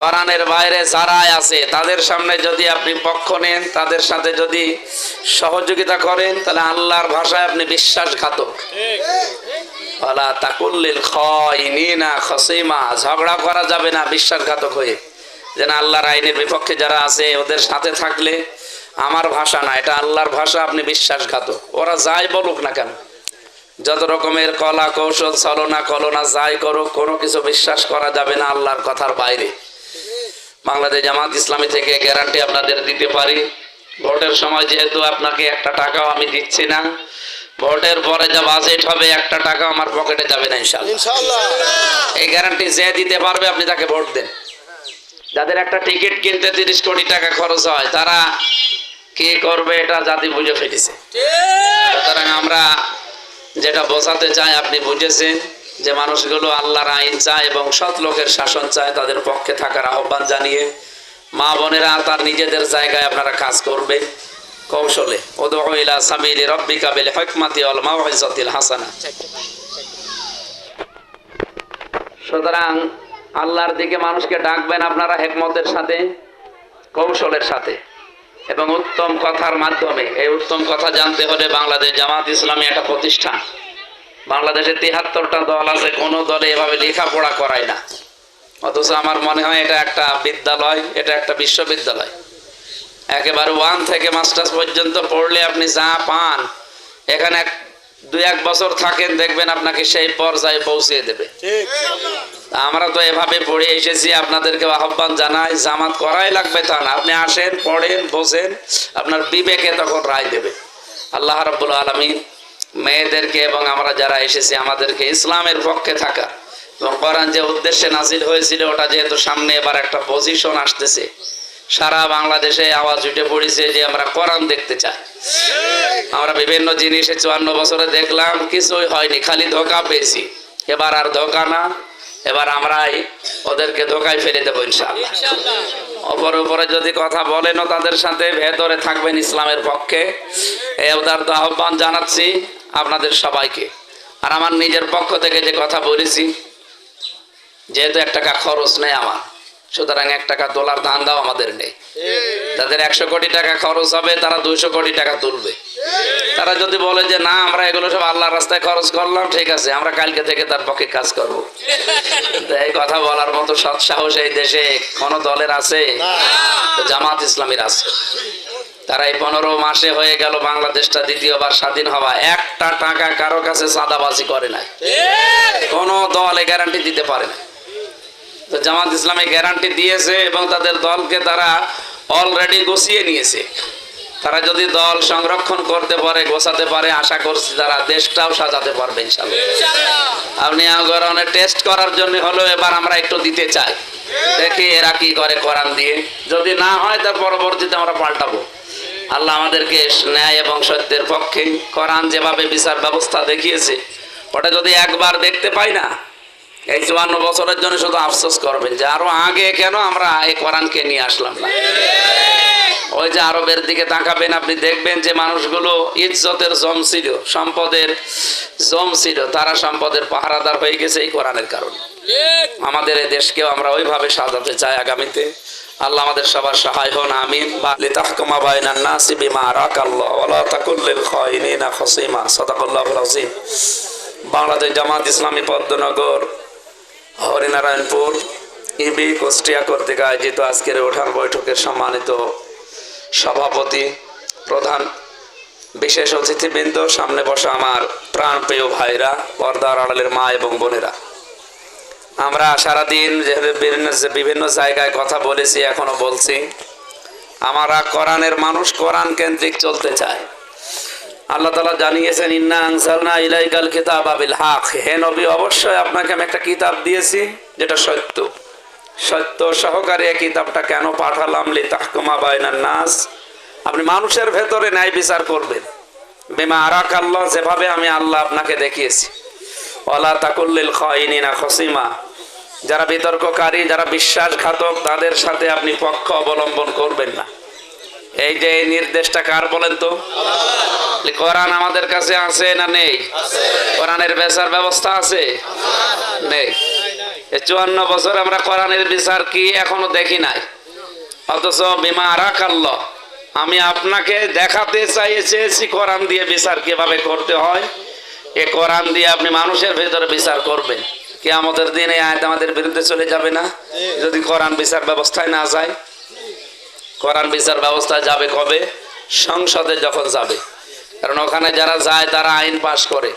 কোরআনের বাইরে যারাই আছে, তাদের সামনে যদি আপনি পক্ষ নেন, তাদের সাথে যদি সহযোগিতা করেন, তাহলে আল্লাহর ভাষায় আপনি বিশ্বাসঘাতক। ঝগড়া করা যাবে না বিশ্বাসঘাতক হয়ে। যেন আল্লাহর আইনের বিপক্ষে যারা আছে, ওদের সাথে থাকলে আমার ভাষা না, এটা আল্লাহর ভাষা, আপনি বিশ্বাসঘাতক। ওরা যাই বলুক না কেন। যত রকমের কলা কৌশল, ছলনা, কলনা যাই করুক, কোনো কিছু বিশ্বাস করা যাবে না আল্লাহর কথার বাইরে। বাংলাদেশ জামাত ইসলামী থেকে গ্যারান্টি আপনাদের দিতে পারি। ভোটের সময় যেহেতু আপনাকে একটা টাকাও আমি দিচ্ছি না ভোটের পরে যা বাজেট হবে একটা টাকা আমার পকেটে যাবে না ইনশাল্লাহ ইনশাআল্লাহ। এই গ্যারান্টি যে দিতে পারবে আপনি তাকে ভোট দেন। যাদের একটা টিকিট কিনতে তিরিশ কোটি টাকা খরচ হয় তারা কে করবে এটা জাতি বুঝে ফেলেছে। সুতরাং আমরা যেটা বোঝাতে চাই আপনি বুঝেছেন। যে মানুষগুলো আল্লাহর আইন চায় এবং সৎ লোকের শাসন চায়, তাদের পক্ষে থাকার আহ্বান জানিয়ে মা বোনেরা তার নিজেদের জায়গায় আপনারা কাজ করবে কৌশলে সুতরাং আল্লাহর দিকে মানুষকে ডাকবেন আপনারা হেকমতের সাথে, কৌশলের সাথে। এবং উত্তম কথার মাধ্যমে, এই উত্তম কথা জানতে হলে বাংলাদেশ জামাত ইসলামী একটা প্রতিষ্ঠান। বাংলাদেশে তিহাত্তরটা দল আছে কোনো দলে এভাবে লেখাপড়া করায় না। অথচ আমার মনে হয় এটা একটা বিদ্যালয় এটা একটা বিশ্ববিদ্যালয়। একেবারে ওয়ান থেকে মাস্টার্স পর্যন্ত পড়লে আপনি যা পান এখানে এক দুই এক বছর থাকেন দেখবেন আপনাকে সেই পর্যায়ে পৌঁছিয়ে দেবে। ঠিক। আমরা তো এভাবে পড়ে এসেছি আপনাদেরকে আহ্বান জানাই জামাত করাই লাগবে তা না। আপনি আসেন পড়েন বসেন আপনার বিবেকে তখন রায় দেবে। আল্লাহ রাব্বুল আলমী মেয়েদেরকে এবং আমরা যারা এসেছি আমাদেরকে ইসলামের পক্ষে থাকা। এবং কোরআন যে উদ্দেশ্যে নাজিল হয়েছিল, ওটা যেহেতু সামনে এবার একটা পজিশন আসতেছে। সারা বাংলাদেশে আওয়াজ উঠে পড়েছে যে আমরা কোরআন দেখতে চাই। আমরা বিভিন্ন জিনিসে চুয়ান্ন বছরে দেখলাম, কিছুই হয়নি, খালি ধোকা পেয়েছি। এবার আর ধোকা না এবার আমরাই ওদেরকে ধোকায় ফেলে দেবো ইনশাল্লাহ অপর উপরে যদি কথা বলেনও তাদের সাথে ভেতরে থাকবেন ইসলামের পক্ষে। এই তো আহ্বান জানাচ্ছি আপনাদের সবাইকে। আর আমার নিজের পক্ষ থেকে যে কথা বলেছি যেহেতু এক টাকা খরচ নেই আমার। সুতরাং এক টাকা তোলার ধান্দাও আমাদের নেই। তাদের একশো কোটি টাকা খরচ হবে তারা দুইশো কোটি টাকা তুলবে। তারা যদি বলে যে না আমরা এগুলো সব আল্লাহর রাস্তায় খরচ করলাম ঠিক আছে আমরা কালকে থেকে তার পক্ষে কাজ করব। এই কথা বলার মতো সৎ সাহস এই দেশে কোন দলের আছে? জামাত ইসলামীর আছে। তারা এই পনেরো মাসে হয়ে গেল বাংলাদেশটা দ্বিতীয়বার স্বাধীন হওয়া। একটা টাকা কারও কাছে চাঁদাবাজি করে নাই। কোন দল এই গ্যারান্টি দিতে পারে না তো জামাত ইসলামী গ্যারান্টি দিয়েছে এবং তাদের দলকে তারা অলরেডি গুছিয়ে নিয়েছে। তারা যদি দল সংরক্ষণ করতে পারে গোছাতে পারে আশা করছি তারা দেশটাও সাজাতে পারবে ইনশাল্লাহ আপনি আগরণে টেস্ট করার জন্য হলেও এবার আমরা একটু দিতে চাই। দেখি এরা কি করে কোরআন দিয়ে। যদি না হয় তার পরবর্তীতে আমরা পাল্টাবো। আল্লাহ আমাদেরকে ন্যায় এবং সত্যের পক্ষে কোরআন যেভাবে বিচার ব্যবস্থা দেখিয়েছে ওটা যদি একবার দেখতে পাই না এই চুয়ান্ন বছরের জন্য শুধু আফসোস করবেন যে আরও আগে কেন আমরা এই কোরআনকে নিয়ে আসলাম না? ওই যে আরবের দিকে তাকাবেন, আপনি দেখবেন যে মানুষগুলো ইজ্জতের জম ছিল, সম্পদের জম ছিল, তারা সম্পদের পাহারাদার হয়ে গেছে এই কোরআনের কারণে। আমাদের এই দেশকেও আমরা ওইভাবে সাজাতে চাই আগামীতে। আল্লাহ আমাদের সবার সহায় হন, আমিন। বা লিতাহকুমা বাইনান নাসি বিমা রাকাল্লাহ ওয়ালা তাকুল লিল খাইনিনা খাসিমা। সাদাকাল্লাহুল আযীম। বাংলাদেশ জামাত ইসলামী পদ্মনগর হরিনারায়ণপুর ইবি কুষ্টিয়া কর্তৃক আয়োজিত আজকের উঠান বৈঠকের সম্মানিত সভাপতি, প্রধান বিশেষ অতিথিবৃন্দ, সামনে বসা আমার প্রাণপ্রিয় ভাইরা, পর্দার আড়ালের মা এবং বোনেরা। আমরা সারাদিন যেভাবে বিভিন্ন বিভিন্ন জায়গায় কথা বলেছি, এখনও বলছি, আমরা কোরআনের মানুষ কোরআন কেন্দ্রিক চলতে চায়। আল্লাহ তালা জানিয়েছেন, ইন্না আনসালনা ইলাইকাল কিতাব আবিল হাক। হে নবী, অবশ্যই আপনাকে আমি একটা কিতাব দিয়েছি, যেটা সত্য। সত্য সহকারে এই কিতাবটা কেন পাঠালাম? লি তাহকুমা বাইনান নাস। আপনি মানুষের ভেতরে ন্যায় বিচার করবেন। বেমা আরাক আল্লাহ যেভাবে আমি আল্লাহ আপনাকে দেখিয়েছি। ওলা তাকুল্লিল খাইনিনা খসিমা। যারা বিতর্ককারী, যারা বিশ্বাসঘাতক, তাদের সাথে আপনি পক্ষ অবলম্বন করবেন না। এই যে নির্দেশটা কার বলেন তো? কোরআন আমাদের কাছে আছে না নেই? কোরআনের বেচার ব্যবস্থা আছে? নেই। চুয়ান্ন বছর আমরা কোরআনের বিচার কি এখনও দেখি নাই? অথচ বিমা রাখাল্ল আমি আপনাকে দেখাতে চাই কোরআন দিয়ে বিচার কীভাবে করতে হয়। এ কোরআন দিয়ে আপনি মানুষের ভেতরে বিচার করবেন। কি আমাদের দিনে আয়াত আমাদের বিরুদ্ধে চলে যাবে না? যদি কোরআন বিচার ব্যবস্থায় না যায় কোরআন বিচার ব্যবস্থা যাবে কবে? সংসদে যখন যাবে। কারণ ওখানে যারা যায়, তারা আইন পাশ করে।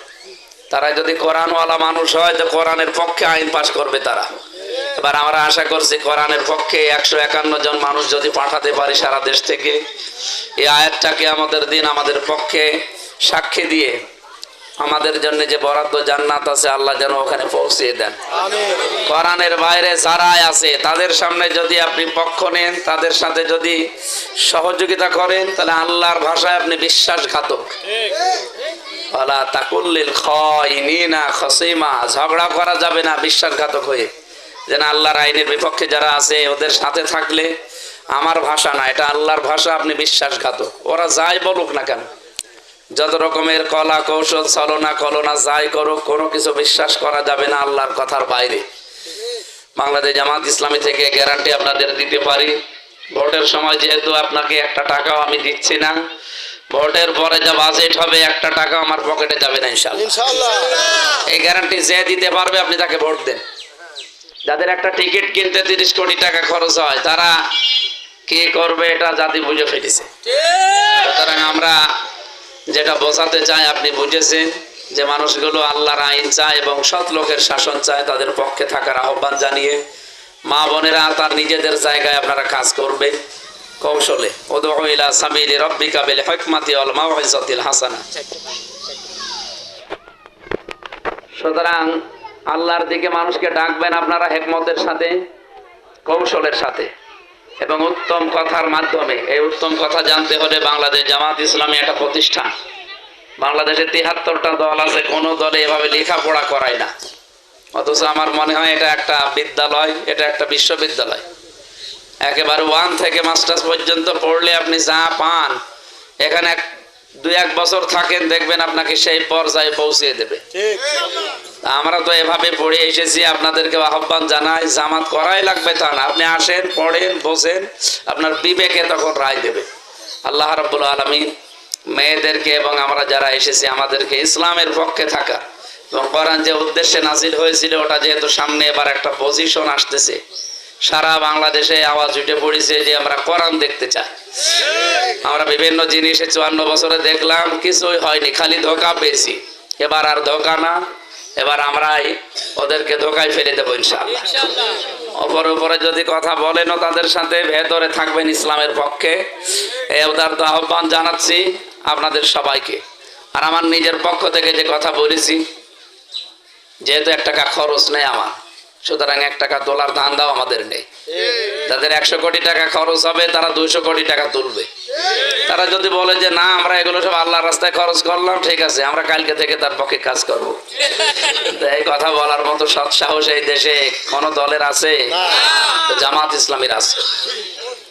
তারা যদি কোরআনওয়ালা মানুষ হয়, তো কোরআনের পক্ষে আইন পাশ করবে তারা। এবার আমরা আশা করছি কোরআনের পক্ষে একশো একান্ন জন মানুষ যদি পাঠাতে পারি সারা দেশ থেকে, এই আয়াতটাকে আমাদের দিন আমাদের পক্ষে সাক্ষী দিয়ে আমাদের জন্য যে বরাদ্দ জান্নাত আছে আল্লাহ যেন ওখানে পৌঁছিয়ে দেন। কোরআনের বাইরে যারাই আছে তাদের সামনে যদি আপনি পক্ষ নেন তাদের সাথে যদি সহযোগিতা করেন তাহলে আল্লাহর ভাষায় আপনি বিশ্বাসঘাতক। ওয়ালা তাকুল্লিল খসিমা। ঝগড়া করা যাবে না বিশ্বাসঘাতক হয়ে। যেন আল্লাহর আইনের বিপক্ষে যারা আছে ওদের সাথে থাকলে আমার ভাষা না এটা আল্লাহর ভাষা আপনি বিশ্বাসঘাতক। ওরা যাই বলুক না কেন। যত রকমের কলা কৌশল ছলনা কলনা যাই করুক কোনো কিছু বিশ্বাস করা যাবে না আল্লাহর কথার বাইরে। বাংলাদেশ জামাত ইসলামী থেকে গ্যারান্টি আপনাদের দিতে পারি। ভোটের সময় যেহেতু আপনাকে একটা টাকাও আমি দিচ্ছি না ভোটের পরে যা বাজেট হবে একটা টাকা আমার পকেটে যাবে না ইনশাল্লাহ ইনশাআল্লাহ। এই গ্যারান্টি যে দিতে পারবে আপনি তাকে ভোট দেন। যাদের একটা টিকিট কিনতে তিরিশ কোটি টাকা খরচ হয় তারা কে করবে এটা জাতি বুঝে ফেলেছে। সুতরাং আমরা যেটা বোঝাতে চাই আপনি বুঝেছেন যে মানুষগুলো আল্লাহর আইন চায় এবং সৎ লোকের শাসন চায়, তাদের পক্ষে থাকার আহ্বান জানিয়ে মা বোনেরা তার নিজেদের জায়গায় আপনারা কাজ করবে। কৌশলে সুতরাং আল্লাহর দিকে মানুষকে ডাকবেন আপনারা হেকমতের সাথে, কৌশলের সাথে। এবং উত্তম কথার মাধ্যমে এই উত্তম কথা জানতে হলে বাংলাদেশ জামাত ইসলামী একটা প্রতিষ্ঠান। বাংলাদেশে তিহাত্তরটা দল আছে, কোনো দলে এভাবে লেখাপড়া করায় না। অথচ আমার মনে হয় এটা একটা বিদ্যালয়, এটা একটা বিশ্ববিদ্যালয়। একেবারে ওয়ান থেকে মাস্টার্স পর্যন্ত পড়লে আপনি যা পান, এখানে দুই এক বছর থাকেন, দেখবেন আপনাকে সেই পর্যায়ে পৌঁছিয়ে দেবে। ঠিক। আমরা তো এভাবে পড়ে এসেছি আপনাদেরকে আহ্বান জানাই, জামাত করাই লাগবে তা না। আপনি আসেন, পড়েন, বসেন, আপনার বিবেকে তখন রায় দেবে। আল্লাহ রাব্বুল আলমিন মেয়েদেরকে এবং আমরা যারা এসেছি, আমাদেরকে ইসলামের পক্ষে থাকা এবং কোরআন যে উদ্দেশ্যে নাজিল হয়েছিল, ওটা যেহেতু সামনে এবার একটা পজিশন আসতেছে, সারা বাংলাদেশে আওয়াজ উঠে পড়েছে যে আমরা কোরআন দেখতে চাই। আমরা বিভিন্ন জিনিসে চুয়ান্ন বছরে দেখলাম, কিছুই হয়নি, খালি ধোকা পেয়েছি। এবার আর ধোকা না এবার আমরাই ওদেরকে ধোকায় ফেলে দেবো ইনশাল্লাহ অপর উপরে যদি কথা বলেনও তাদের সাথে ভেতরে থাকবেন ইসলামের পক্ষে। এই উদার তো আহ্বান জানাচ্ছি আপনাদের সবাইকে। আর আমার নিজের পক্ষ থেকে যে কথা বলেছি যেহেতু এক টাকা খরচ নেই আমার। সুতরাং এক টাকা তোলার ধান্দাও আমাদের নেই। যাদের একশো কোটি টাকা খরচ হবে, তারা দুইশো কোটি টাকা তুলবে। তারা যদি বলে যে, না, আমরা এগুলো সব আল্লাহর রাস্তায় খরচ করলাম, ঠিক আছে, আমরা কালকে থেকে তার পক্ষে কাজ করব। এই কথা বলার মতো সৎ সাহস এই দেশে কোন দলের আছে? জামাত ইসলামীর আছে।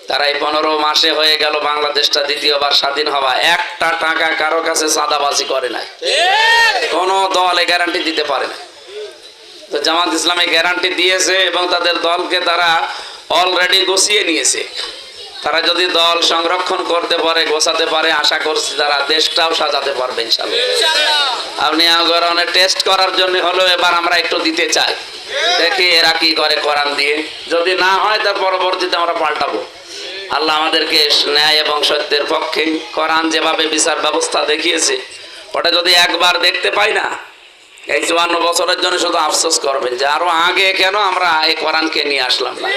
তারা এই পনেরো মাসে হয়ে গেল বাংলাদেশটা দ্বিতীয়বার স্বাধীন হওয়া। একটা টাকা কারও কাছে চাঁদাবাজি করে নাই। কোন দল এই গ্যারান্টি দিতে পারে না তো জামাত ইসলামী গ্যারান্টি দিয়েছে এবং তাদের দলকে তারা অলরেডি গুছিয়ে নিয়েছে। তারা যদি দল সংরক্ষণ করতে পারে গোছাতে পারে আশা করছি তারা দেশটাও সাজাতে পারবে ইনশাল্লাহ আপনি অনেক টেস্ট করার জন্য হলেও এবার আমরা একটু দিতে চাই। দেখি এরা কি করে কোরআন দিয়ে। যদি না হয় তার পরবর্তীতে আমরা পাল্টাবো। আল্লাহ আমাদেরকে ন্যায় এবং সত্যের পক্ষে কোরআন যেভাবে বিচার ব্যবস্থা দেখিয়েছে ওটা যদি একবার দেখতে পাই না এই চুয়ান্ন বছরের জন্য শুধু আফসোস করবেন যে আরও আগে কেন আমরা এই কোরআনকে নিয়ে আসলাম না?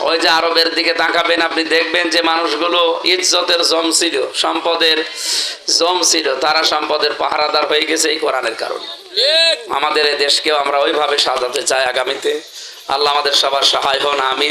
ওই যে আরবের দিকে তাকাবেন, আপনি দেখবেন যে মানুষগুলো ইজ্জতের জম ছিল, সম্পদের জম ছিল, তারা সম্পদের পাহারাদার হয়ে গেছে এই কোরআনের কারণে। আমাদের এই দেশকেও আমরা ওইভাবে সাজাতে চাই আগামীতে। আল্লাহ আমাদের সবার সহায় হন আমি